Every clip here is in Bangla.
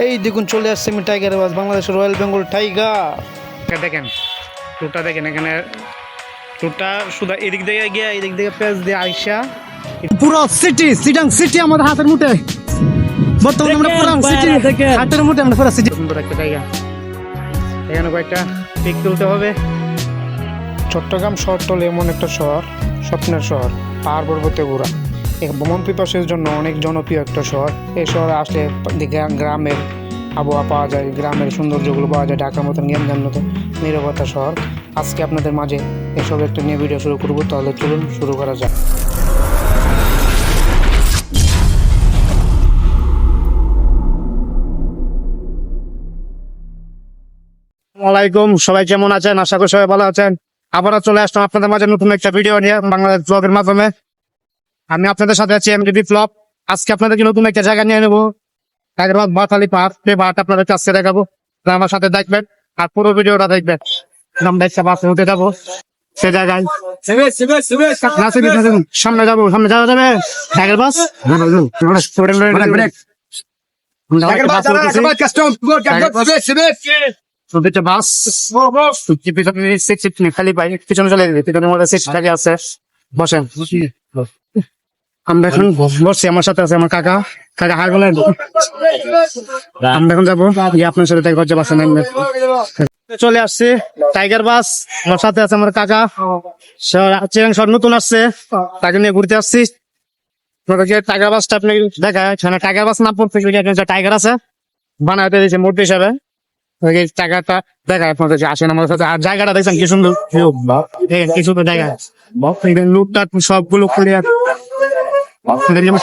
এই দেখুন চলে আসছে আমি টাইগার বাস বাংলাদেশের রয়্যাল বেঙ্গল টাইগার দেখেন টুরটা দেখেন এখানে টুরটা শুধু এদিক থেকে গিয়ে এদিক থেকে পেঁচ দিয়ে আইসা। পুরো সিটি সিটাং সিটি আমাদের হাতের মুঠে। বর্তমানে আমরা পুরো সিটি হাতের মুঠে আমরা পুরো সিটি সুন্দর একটা জায়গা। এখানে কয়েকটা পিক তুলতে হবে। চট্টগ্রাম শহরটা হলো এমন একটা শহর স্বপ্নের শহর পাহাড় পর্বতে ঘোরা। ভ্রমণ পিপাসের জন্য অনেক জনপ্রিয় একটা শহর। এই শহরে আসলে গ্রা- গ্রামের আবহাওয়া পাওয়া যায়, গ্রামের সৌন্দর্যগুলো পাওয়া যায়, ঢাকার মতন জ্ঞান মতো নিরবতা শহর। আজকে আপনাদের মাঝে এসব একটা নিয়ে ভিডিও শুরু করব, তাহলে চলুন শুরু করা যাক। আসসালামাইকুম সবাই কেমন আছেন? আশা করি সবাই ভালো আছেন। আবারও চলে আসলাম আপনাদের মাঝে নতুন একটা ভিডিও নিয়ে বাংলাদেশ ব্লগের মাধ্যমে। আমি আপনাদের সাথে আছি এমডি বিপ্লব আজকে আপনাদেরকে নতুন একটা জায়গা নিয়ে নেব। হায়দ্রাবাদ বাতালি পাহাড় সেই পাহাড়টা আপনাদের কাছে দেখাবো। আমার সাথে দেখবেন। আর পুরো ভিডিওটা দেখবেন। আমরা একটা বাসে উঠে যাব। সে জায়গায়। সামনে যাব সামনে যাওয়া যাবে? বাস? পিছনে খালি পাই পিছনে চলে পিছনের মধ্যে সিট খালি আছে। বসেন। আমরা এখন বসছি আমার সাথে আছে আমার কাকা। কাকা হাই বলেন। আমরা এখন যাব। গিয়ে আপনার সাথে দেখা হচ্ছে বাসে নামবে চলে আসছে টাইগার বাস। আমার সাথে আছে আমার কাকা। চিরাং শহর নতুন আসছে। তাকে নিয়ে ঘুরতে আসছি। টাইগার বাসটা আপনি দেখা টাইগার বাস না পড়তে টাইগার আছে বানাতে দিয়েছে মূর্তি হিসাবে। ওই যে জায়গাটা দেখা আপনাদের আসেন আমার সাথে। আর জায়গাটা দেখছেন কি সুন্দর। কি সুন্দর জায়গা। সবগুলো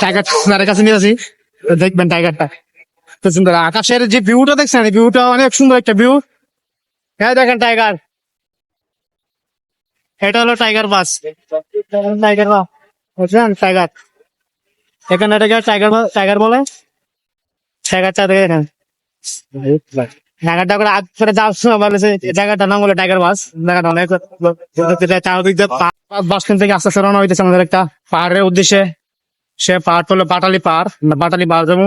টাইগার কাছে দেখবেন টাইগারটা তো সুন্দর, আকাশের যে ভিউটা দেখছেন ভিউটা অনেক সুন্দর একটা ভিউ হ্যাঁ দেখেন টাইগার এটা হলো টাইগার বাস টাইগার বাস বুঝলেন? টাইগার এখানে টাইগার টাইগার বলে? টাইগারটা জায়গাটা করে নাম হলো টাইগার বাস জায়গাটা বাস থেকে আমাদের একটা পাহাড়ের উদ্দেশ্যে। সে পাহাড় হলো পাটালি পাহাড়। পাটালি পাহাড় যাব।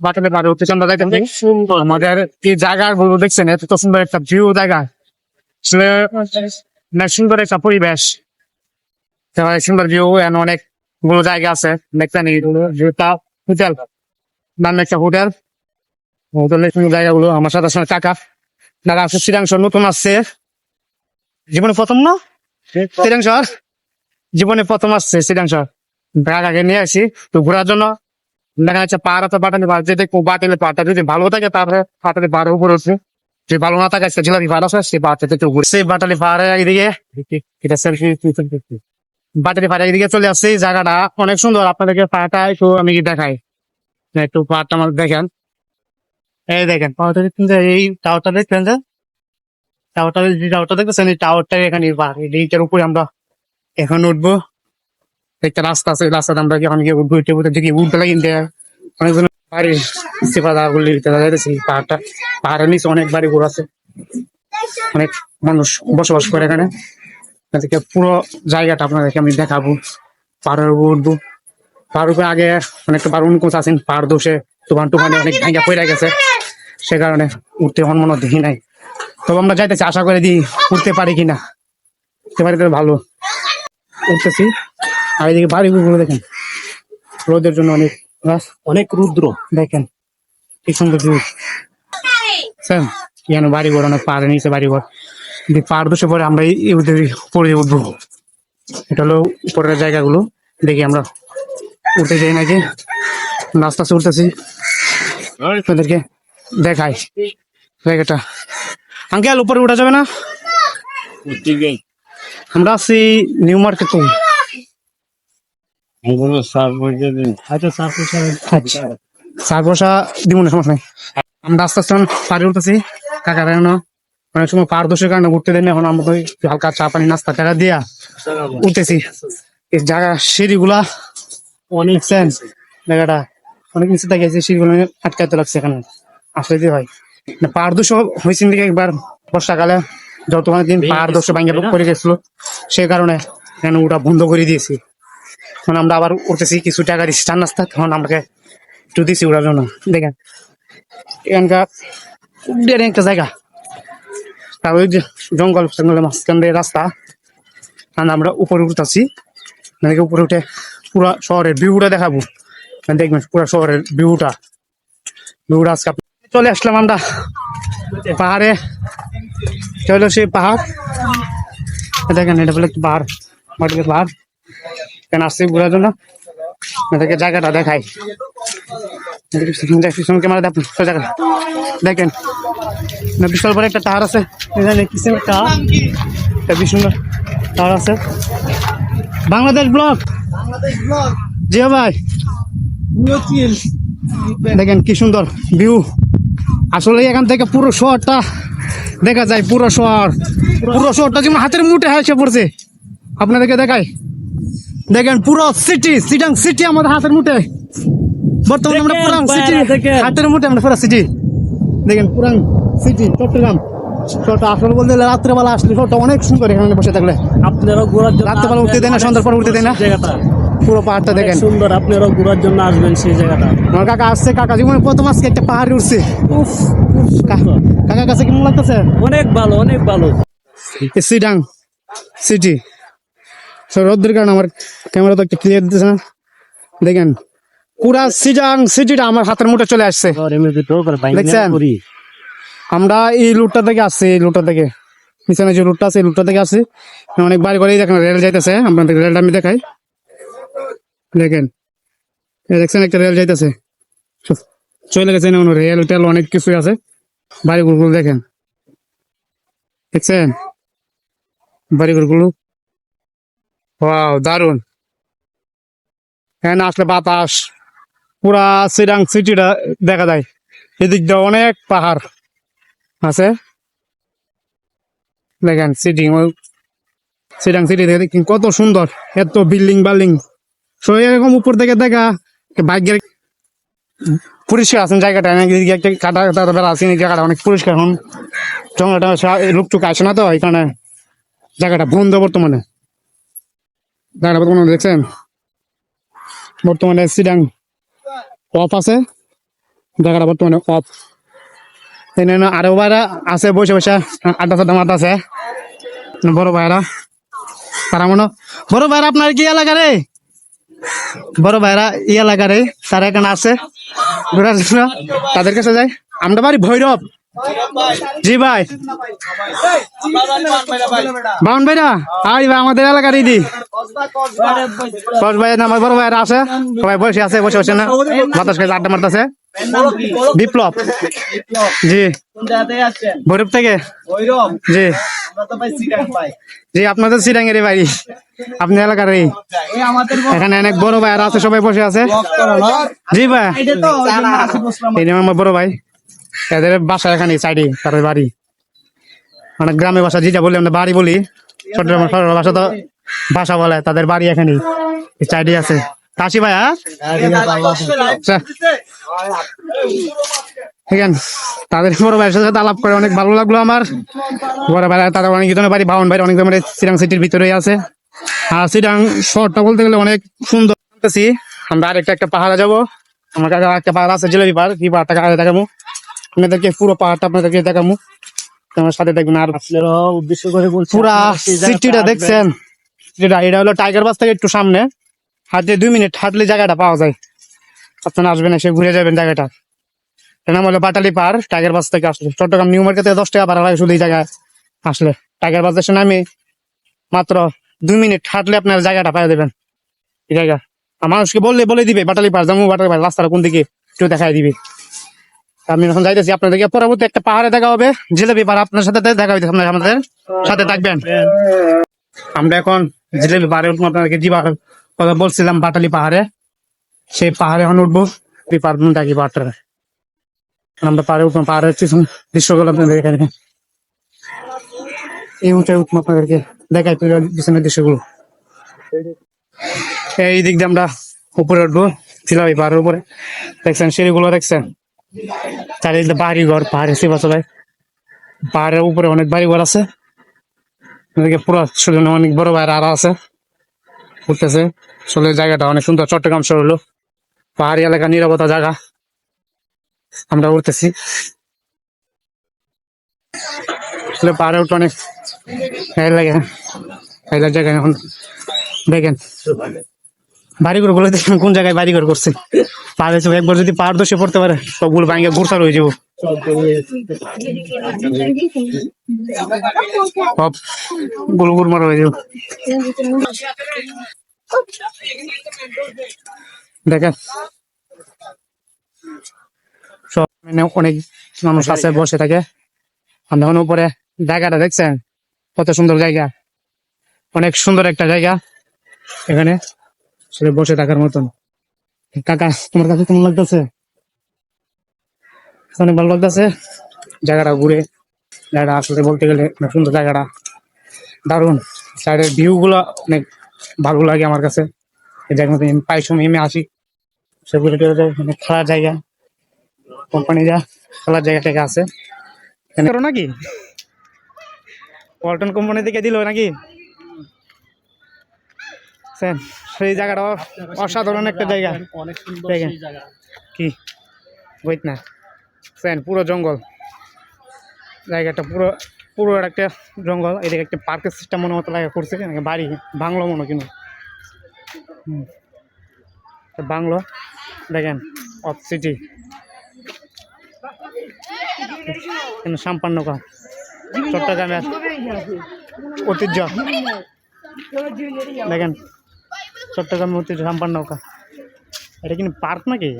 পাটালি পাহাড়ে উঠতে আমরা দেখেন সুন্দর। আমাদের এই জায়গা গুলো দেখছেন? এত সুন্দর একটা ভিউ জায়গা। সুন্দর একটা পরিবেশ। তারপরে সুন্দর ভিউ এন অনেকগুলো জায়গা আছে। দেখতেন হোটেল। নাম একটা হোটেল। হোটেলের সুন্দর জায়গাগুলো আমার সাথে আসলে কাকা। দাদা আসলে শ্রীরাংশ নতুন আসছে। জীবনে প্রথম না? শ্রীরাংশ জীবনে প্রথম আসছে শ্রীরাংশ কাকাকে নিয়ে আসি, তো ঘোরার জন্য দেখা যাচ্ছে পাহাড় তো বাটালি পাহাড় যদি বাটালি পাহাড়টা, যদি ভালো থাকে তারপরে পাহাড়ের পাহাড়ের উপরে উঠছে যদি ভালো না থাকে সে জিলাপি পাহাড় আছে, সেই পাহাড়টা একটু ঘুরে। সেই বাটালি পাহাড়ের একদিকে এটা সেলফি বাটালি পাহাড়ের একদিকে চলে আসছে জায়গাটা অনেক সুন্দর, আপনাদেরকে পাহাড়টা একটু আমি দেখাই। একটু পাহাড়টা আমার দেখেন। এই দেখেন এই টাওয়ারটা দেখছেন যে? টাওয়ারটা যে টাওয়ারটা দেখতেছেন, এই টাওয়ারটা এখানে পাহাড় এইটার উপরে আমরা এখন উঠবো। একটা রাস্তা আছে ওই রাস্তাটা আমরা যখন গিয়ে উঠে উঠে দেখি উঠতে লাগি অনেকজন বাড়ি ইস্তেফা গুলি যাইতেছি পাহাড়টা, পাহাড়ের নিচে অনেক বাড়ি ঘুর আছে। অনেক মানুষ বসবাস করে এখানে। এদিকে পুরো জায়গাটা আপনাদেরকে আমি দেখাবো। পাহাড়ের উপর উঠবো। পাহাড় উপরে আগে অনেকটা পাহাড় অনুকূল আছেন পাহাড় দোষে তুফান টুফানে অনেক ভাঙ্গা পড়ে গেছে। সে কারণে উঠতে হন মনে দেখি নাই। তবে আমরা যাইতেছি, আশা করে দিই উঠতে পারি কিনা। উঠতে পারি ভালো। উঠতেছি। আর এদিকে বাড়িগুলো দেখেন। রোদের জন্য অনেক গাছ অনেক রুদ্র। দেখেন কি সুন্দর ভিউ স্যার কেন বাড়ি ঘর অনেক পাহাড়ের নিচে বাড়ি ঘর। পাহাড় বসে পরে আমরা এই এই উঠে পরে উঠবো এটা হলো উপরের জায়গাগুলো। দেখি আমরা উঠে যাই নাকি। আস্তে উঠতেছি। আপনাদেরকে দেখাই। জায়গাটা। আঙ্কেল উপরে উঠা যাবে না? আমরা আছি নিউ মার্কেট। সার বসা দিব না সমস্যা নাই। আমরা আস্তে আস্তে পাড়ে উঠতেছি। অনেক সময় কারণে উঠতে দেন এখন আমরা হালকা চা পানি নাস্তা টাকা দিয়া উঠতেছি। এই জায়গা সিঁড়িগুলা অনেক সেন্স জায়গাটা অনেক নিচে থাকে সিঁড়িগুলো আটকাতে লাগছে এখানে। আসলে কি হয়? দোষ হয়েছিল দিকে একবার বর্ষাকালে? যত দিন পাহাড় দোষ ভাঙ্গে পড়ে গেছিল সেই কারণে এখানে ওটা বন্ধ করে দিয়েছি। এখন আমরা আবার উঠতেছি, কিছু টাকা দিচ্ছি চার নাস্তা তখন আমাকে একটু দিছি ওটার জন্য। দেখেন এখানকার একটা জায়গা। আর ওই জঙ্গল, জঙ্গলের মাঝখান দিয়ে রাস্তা। আর আমরা উপরে উঠতেছি। মানে উপরে উঠে পুরা শহরের ভিউটা দেখাবো। মানে দেখবেন পুরা শহরের ভিউটা। ভিউটা আজকে চলে আসলাম আমরা পাহাড়ে। চলো সেই পাহাড়। দেখেন, এটা বলে পাহাড়, মাটির পাহাড়। কেন আসছি ঘোরার জন্য? এটাকে জায়গাটা দেখাই। পিছন ক্যামেরা দেখুন জায়গা। বিশাল বড় একটা টাওয়ার আছে। এখানে কিছু একটা একটা টাওয়ার আছে। বাংলাদেশ ব্লক! জি ভাই! দেখেন কি সুন্দর ভিউ। আসলে এখান থেকে পুরো শহরটা দেখা যায় পুরো শহর। পুরো শহরটা যেমন হাতের মুঠে এসে পড়ছে। আপনাদেরকে দেখাই। দেখেন পুরো সিটি সিটাং সিটি আমাদের হাতের মুঠে। বর্তমানে আমরা পুরান সিটি হাতের মুঠে আমরা পুরো সিটি দেখেন পুরান সিটি চট্টগ্রাম শহরটা আসলে বলতে রাত্রেবেলা আসলে শহরটা অনেক সুন্দর এখানে বসে থাকলে। আপনারাও ঘোরার জন্য রাত্রেবেলা উঠতে দেয় না, সন্ধ্যার পর উঠতে দেয় না। জায়গাটা। পুরো পাহাড়টা দেখেন। সুন্দর আপনারাও ঘোরার জন্য আসবেন সেই জায়গাটা। আমার কাকা আসছে কাকা জীবনে প্রথম আজকে একটা পাহাড়ে উঠছে। উফ কা- কাকার কাছে কেমন লাগতেছে? অনেক ভালো অনেক ভালো। সিডাং সিটি সো রোদ্রের কারণে আমার ক্যামেরা তো একটা ক্লিয়ার দিতেছে না। দেখেন পুরা সিডাং সিটিটা আমার হাতের মুঠে চলে আসছে। দেখছেন? আমরা এই লুটটা থেকে আসছি এই লুটটা থেকে। পিছনে যে লুটটা আছে এই লুটটা থেকে আসছি। অনেক বাড়ি বাড়ি দেখেন রেল যাইতেছে। আপনাদের রেলটা আমি দেখাই। দেখেন দেখছেন একটা রেল যাইতেছে। চলে গেছে না রেল টেল অনেক কিছু আছে। বাড়িগুলো দেখেন। দেখছেন? বাড়িঘরগুলো ওয়াও দারুণ এখানে আসলে বাতাস, পুরা সিরাং সিটিটা দেখা যায়। এদিক দিয়ে অনেক পাহাড় আছে। দেখেন সিটি সিরাং সিটি দেখে দেখেন কত সুন্দর, এত বিল্ডিং বাল্ডিং। সো এরকম উপর থেকে দেখা বাইকের পরিষ্কার আছেন জায়গাটা। একটা কাটা কাটা বেড়া আছে জায়গাটা অনেক পরিষ্কার। এখন জঙ্গলটা লোকটুকু আসে না তো এখানে জায়গাটা বন্ধ বর্তমানে। বর্তমানে দেখছেন? বর্তমানে সিডাং অফ আছে। জায়গাটা বর্তমানে অফ এনে আরও ভাইরা আছে, বসে বসে, আড্ডা সাড্ডা মারতে আছে। বড় ভাইরা। তারা মনে, বড় ভাইরা, আপনার কি এলাকা রে? বড় ভাইরা ই এলাকা রে। তারা এখানে আছে। তাদের কাছে যায় আমরা বাড়ি ভৈরব। জি ভাই। বাউন ভাইরা, আই ভাই, আমাদের এলাকার ইদি। ভাই আমার বড় ভাইরা আছে, সবাই বসে আছে, বসে বসে না? বাতাস খাইছে আড্ডা মারতেছে। বিপ্লব। জি। ভৈরব থেকে? জি। জি, আপনাদের সিরাঙ্গের বাড়ি আপনি এলাকার এই এখানে অনেক বড় ভাইরা আছে, সবাই বসে আছে। জি ভাই। আমার বড় ভাই। এদের বাসা এখানে সাইডে, তাদের বাড়ি। মানে গ্রামে বাসা, যেটা বলি আমরা, বাড়ি বলি, চট্টগ্রামের সরল ভাষা তো ভাষা বলে, তাদের বাড়ি এখানে সাইডে আছে। কাশি ভাই হ্যাঁ? আচ্ছা। এখান, তাদের বড় ভাইয়ের সাথে আলাপ করে অনেক ভালো লাগল আমার। বড় ভাই তাদের অনেক জনের বাড়ি, বাউন ভাই অনেক জনের সিরাং সিটির ভিতরে আছে। আর সিরাং শহরটা বলতে গেলে অনেক সুন্দর। আমরা আরেকটা একটা পাহাড়ে যাব। আমার কাছে একটা পাহাড় আছে জিলেবি পাহাড়, কি পাহাড়টা দেখাবো। আপনাদেরকে পুরো পাহাড়টা আপনাদেরকে দেখাবো আমার সাথে দেখবেন আর উদ্দেশ্য করে পুরা সিটিটা দেখছেন। যেটা এটা হলো টাইগার বাস থেকে একটু সামনে। হাতে দুই মিনিট হাঁটলে জায়গাটা পাওয়া যায়। আপনারা আসবেন এসে ঘুরে যাবেন জায়গাটা। এর নাম হলো বাটালি পার টাইগার বাস থেকে আসলে। চট্টগ্রাম নিউ মার্কেট থেকে দশ টাকা ভাড়া লাগে শুধু এই জায়গায় আসলে। টাইগার বাস এসে নামে মাত্র দুই মিনিট হাঁটলে আপনার জায়গাটা পাই দেবেন। এই জায়গা। আর মানুষকে বললে বলে দিবে বাটালি পার যেমন বাটালি পার রাস্তাটা কোন দিকে একটু দেখাই দিবে। আমি এখন যাইতেছি আপনাদেরকে। পরবর্তী একটা পাহাড়ে দেখা হবে। জিলেবি পাহাড় আপনার সাথে দেখা হইতেছে। আপনার আমাদের সাথে থাকবেন। আমরা এখন জিলেবি পাহাড়ে উঠবো। আপনাদেরকে যে কথা বলছিলাম, বাটালি পাহাড়ে, সেই পাহাড়ে এখন উঠবো। পাহাড় ডাকি পাহাড়টা। আমরা পাহাড়ে উঠবো। পাহাড়ের কিছু দৃশ্যগুলো আপনাদের এখানে এই উঠে উঠবো আপনাদেরকে। দেখাই পিছনের দৃশ্যগুলো। এই দিক দিয়ে আমরা উপরে উঠবো। জিলাপি পাহাড়ের উপরে। দেখছেন, সিঁড়িগুলো দেখছেন? চারিদিকে বাড়ি ঘর পাহাড়ে সেবা চলায় পাহাড়ের উপরে অনেক বাড়ি ঘর আছে। এদিকে পুরো সেজন্য অনেক বড় বাইরে আরও আছে। উঠতেছে আসলে জায়গাটা অনেক সুন্দর। চট্টগ্রাম শহর হলো। পাহাড়ি এলাকা, নিরাপত্তা জায়গা। আমরা উঠতেছি পাহাড়ে উঠতে অনেক লাগে। ভালো জায়গায় এখন দেখেন। বাড়িঘরগুলো দেখেন কোন জায়গায় বাড়িঘর করছে? চোখ একবার যদি পাহাড় দোষে পড়তে পারে সবগুলো ভাঙে গুড়সার হয়ে যাব। সবগুলো গুড়মার হয়ে যাব। দেখেন। সব মানে অনেক মানুষ আছে, বসে থাকে। আমরা এখন উপরে জায়গাটা দেখছেন? কত সুন্দর জায়গা। অনেক সুন্দর একটা জায়গা। এখানে সে বসে থাকার মতন। কাকা তোমার কাছে কেমন লাগতেছে? অনেক ভালো লাগতেছে। জায়গাটা ঘুরে জায়গাটা আসলে বলতে গেলে অনেক সুন্দর জায়গাটা। দারুণ। সাইডের ভিউ গুলো অনেক ভালো লাগে আমার কাছে। মধ্যে আমি প্রায় সময় আমি আসি। সেগুলো অনেক খেলার জায়গা। কোম্পানি যা খেলার জায়গা টায়গা আছে নাকি? পল্টন কোম্পানি থেকে দিল নাকি? স্যার, সেই জায়গাটা অসাধারণ একটা জায়গা। দেখেন। কি? বইত না। স্যান পুরো জঙ্গল। জায়গাটা পুরো পুরো একটা জঙ্গল। এদিকে একটা পার্কের সিস্টেম মনে মতো লাগা করছে। বাড়ি বাংলো মনে কিনো হুম। বাংলো। দেখেন অফ সিটি। কিন্তু সাম্পান্ন কা চট্টগ্রামের ঐতিহ্য। দেখেন। চট্টগ্রামের ঐতিহ্য সাম্পান্ন নৌকা এটা কিন্তু পার্ক নাকি?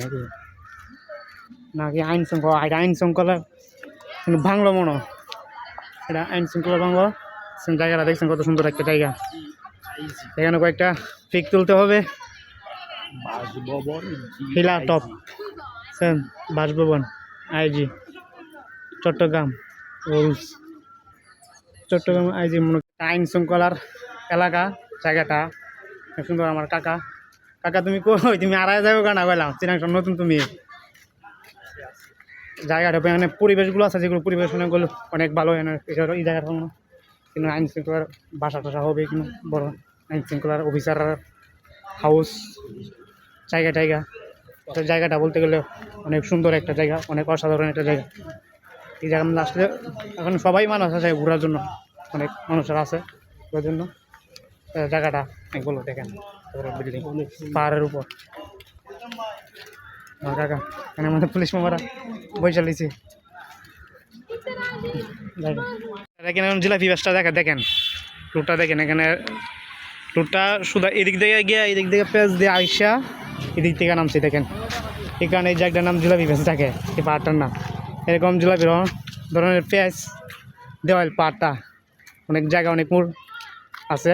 নাকি? আইন শৃঙ্খলা এটা আইন শৃঙ্খলা ভাঙলো মনে এটা আইন শৃঙ্খলা ভাঙলো জায়গাটা দেখছেন কত সুন্দর একটা জায়গা। এখানে কয়েকটা পিক তুলতে হবে। হিলা টপ। সেন বাসভবন, IG, Chattogram, rules. Chattogram IG মনে আইন শৃঙ্খলার এলাকা, জায়গাটা। সুন্দর আমার কাকা। কাকা, তুমি কই? তুমি আড়াই যাবে কেন বললাম চিনাংশ নতুন তুমি। জায়গাটা এখানে পরিবেশগুলো আছে, যেগুলো পরিবেশ অনেকগুলো অনেক ভালো এই জায়গাটা কোনো কিন্তু আইন শৃঙ্খলার বাসা টাসা হবে কিন্তু বড় আইন শৃঙ্খলার অফিসার হাউস জায়গা টায়গা তো জায়গাটা বলতে গেলে অনেক সুন্দর একটা জায়গা, অনেক অসাধারণ একটা জায়গা। এই জায়গা মধ্যে আসলে এখন সবাই মানুষ আছে ঘোরার জন্য। অনেক মানুষের আছে ওই জন্য। জায়গাটা অনেকগুলো দেখেন বিল্ডিং পাহাড়ের উপর। কাকা, এখানে আমাদের পুলিশ মামারা বৈশা লিছি দেখেন, এখন জিলাপি ব্যবসা দেখা, দেখেন। টুরটা দেখেন, এখানে টুরটা শুধু এদিক থেকে গিয়ে, এদিক থেকে পেঁয়াজ দিয়ে আইসা এদিক থেকে নামছে, দেখেন। এখানে এই জায়গাটার নাম জিলাপি পেঁয়াজ থাকে, এই পাহাড়টার নাম। এরকম জিলাপি ধরনের পেঁয়াজ, দেওয়াল পাহাড়টা। অনেক জায়গা, অনেক মোড় আছে।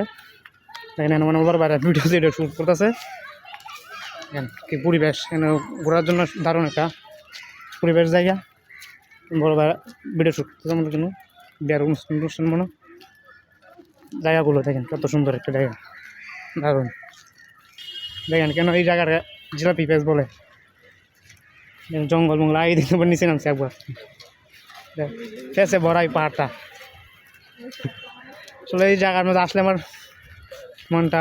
এখানে মনে বড় বাইরে ভিডিও ভিডিও শ্যুট করতেছে। কি পরিবেশ, এখানে ঘোরার জন্য দারুণ একটা পরিবেশ জায়গা। বড় বাইরে ভিডিও শ্যুট করতেছে মনে জন্য। বিয়ার অনুষ্ঠান অনুষ্ঠান মনে জায়গাগুলো দেখেন, কত সুন্দর একটা জায়গা। দারুণ। দেখেন কেন এই জায়গার জিলাপি পেঁয়াজ বলে। জঙ্গল মঙ্গল দিকে আবার নিচে নামছে একবার। পেঁচে এই পাহাড়টা। আসলে এই জায়গার মধ্যে আসলে আমার মনটা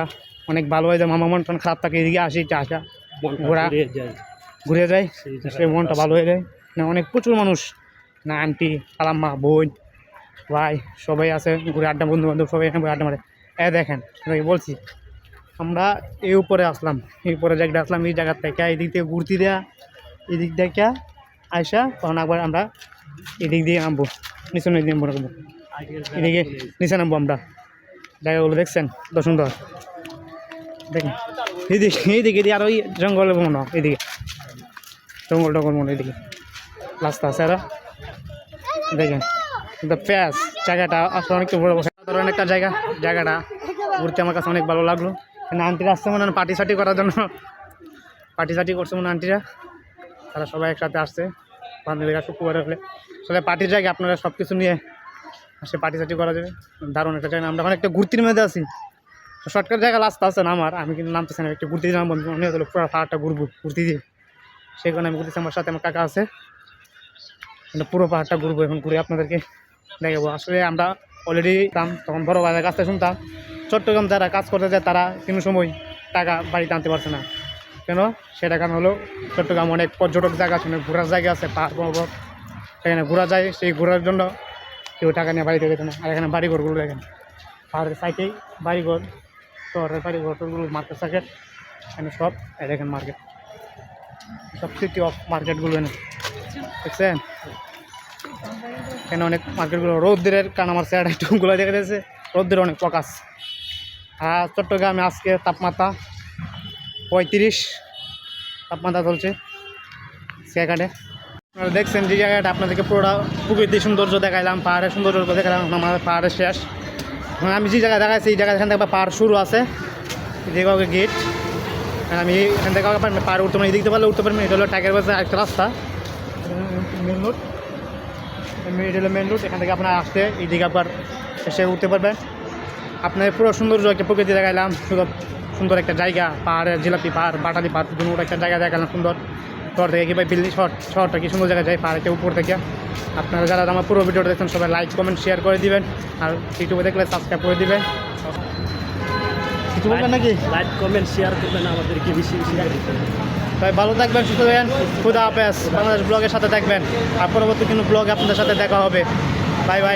অনেক ভালো হয়ে যায়। মামা মন টন খারাপ থাকে এদিকে আসি আসা ঘোরা ঘুরে যায়। সে মনটা ভালো হয়ে যায়। না অনেক প্রচুর মানুষ না আন্টি খালাম্মা বোন ভাই সবাই আছে ঘুরে আড্ডা বন্ধু বান্ধব সবাই এখানে আড্ডা মারে। এ দেখেন বলছি আমরা এই উপরে আসলাম এই উপরে জায়গাটা আসলাম এই জায়গার থেকে এদিক থেকে ঘুরতে দেয়া এদিক থেকে আইসা তখন একবার আমরা এদিক দিয়ে নামবো নিচে নদী নামবো এদিকে নিচে নামবো আমরা। জায়গাগুলো দেখছেন? কত সুন্দর। দেখেন। এইদিকে এইদিকে আর ওই জঙ্গল মনে এদিকে জঙ্গল টঙ্গল মনে এদিকে রাস্তা আছে আরও। দেখেন প্যাস জায়গাটা আসলে অনেক বড় ধরনের একটা জায়গা, জায়গাটা ঘুরতে আমার কাছে অনেক ভালো লাগল। কিন্তু আন্টিরা আসছে মনে পার্টি সার্টি করার জন্য। পার্টি সার্টি করছে মনে আন্টিরা। তারা সবাই একসাথে আসছে। বান্ধবীরা শুক্রবার হলে। আসলে পার্টির জায়গা আপনারা সব কিছু নিয়ে আসে পার্টি সার্টি করা যাবে। দারুণ একটা জায়গা। আমরা এখন একটা ঘুরতির মধ্যে আছি। শর্টকাট জায়গা রাস্তা আছে না আমার। আমি কিন্তু নামতেছি না একটু ঘুরতে যাব মনে হলো পুরো পাহাড়টা ঘুরবো ঘুরতে দিয়ে। সেই কারণে আমি ঘুরতেছি, আমার সাথে আমার কাকা আছে। মানে পুরো পাহাড়টা ঘুরবো এখন ঘুরে আপনাদেরকে দেখাবো। আসলে আমরা অলরেডি দাম তখন বড় বাজার কাছ শুনতাম। চট্টগ্রাম যারা কাজ করতে যায়, তারা কোনো সময় টাকা বাড়িতে আনতে পারছে না। কেন? সেটা কারণ হলো চট্টগ্রাম অনেক পর্যটক জায়গা আছে, অনেক ঘোরার জায়গা আছে, পাহাড় সেখানে ঘোরা যায়, সেই ঘোরার জন্য কেউ টাকা নিয়ে বাড়িতে গেছে না। আর এখানে বাড়ি বাড়িঘরগুলো দেখেন। পাহাড়ের সাইডেই বাড়িঘর, শহরের বাড়িঘর টরগুলো মার্কেট সার্কেট, এখানে সব। এই দেখেন মার্কেট সব সিটি অফ মার্কেটগুলো এনে। দেখছেন? এখানে অনেক মার্কেটগুলো রৌদ্রের কারণ আমার স্যার একটুগুলো দেখা যাচ্ছে। রৌদ্রের অনেক প্রকাশ। আর চট্টগ্রামে আজকে তাপমাত্রা পঁয়ত্রিশ। তাপমাত্রা চলছে। সেখানে আপনারা দেখছেন যে জায়গাটা, আপনাদেরকে পুরোটা প্রকৃতির সৌন্দর্য দেখাইলাম, পাহাড়ের সৌন্দর্য দেখালাম আমাদের পাহাড়ের শেষ। এখন আমি যে জায়গায় দেখাচ্ছি এই জায়গা এখান থেকে পাহাড় শুরু আছে। যে কাউকে গেট আমি এখান থেকে পাহাড় উঠতে পারেন এদিক থেকে পারলে উঠতে পারবেন এটা হলো টাইগার বাসে একটা রাস্তা। মেন রোড এটা হলো মেন রোড এখান থেকে আপনার আসতে এইদিকে আপনার এসে উঠতে পারবেন। আপনার পুরো সৌন্দর্য একটা প্রকৃতি দেখাইলাম, সুন্দর একটা জায়গা, পাহাড়ের জিলাপি পাহাড়, বাটালি পাহাড় দুটো একটা জায়গা দেখালাম, সুন্দর। শহর থেকে কিংবা বিল্ডিং শহর শহরটা কি সুন্দর জায়গায় যায় পাহাড়ের উপর থেকে। আপনারা যারা আমার পুরো ভিডিওটা দেখছেন সবাই লাইক কমেন্ট শেয়ার করে দিবেন। আর ইউটিউবে দেখলে সাবস্ক্রাইব করে দিবেন। কিছু বলবেন নাকি? লাইক কমেন্ট শেয়ার করবেন আমাদেরকে বেশি বেশি। তাই ভালো থাকবেন সুস্থ থাকবেন। খুদা হাফেজ। বাংলাদেশ ব্লগের সাথে থাকবেন। আর পরবর্তী কোনো ব্লগ আপনাদের সাথে দেখা হবে। Bye bye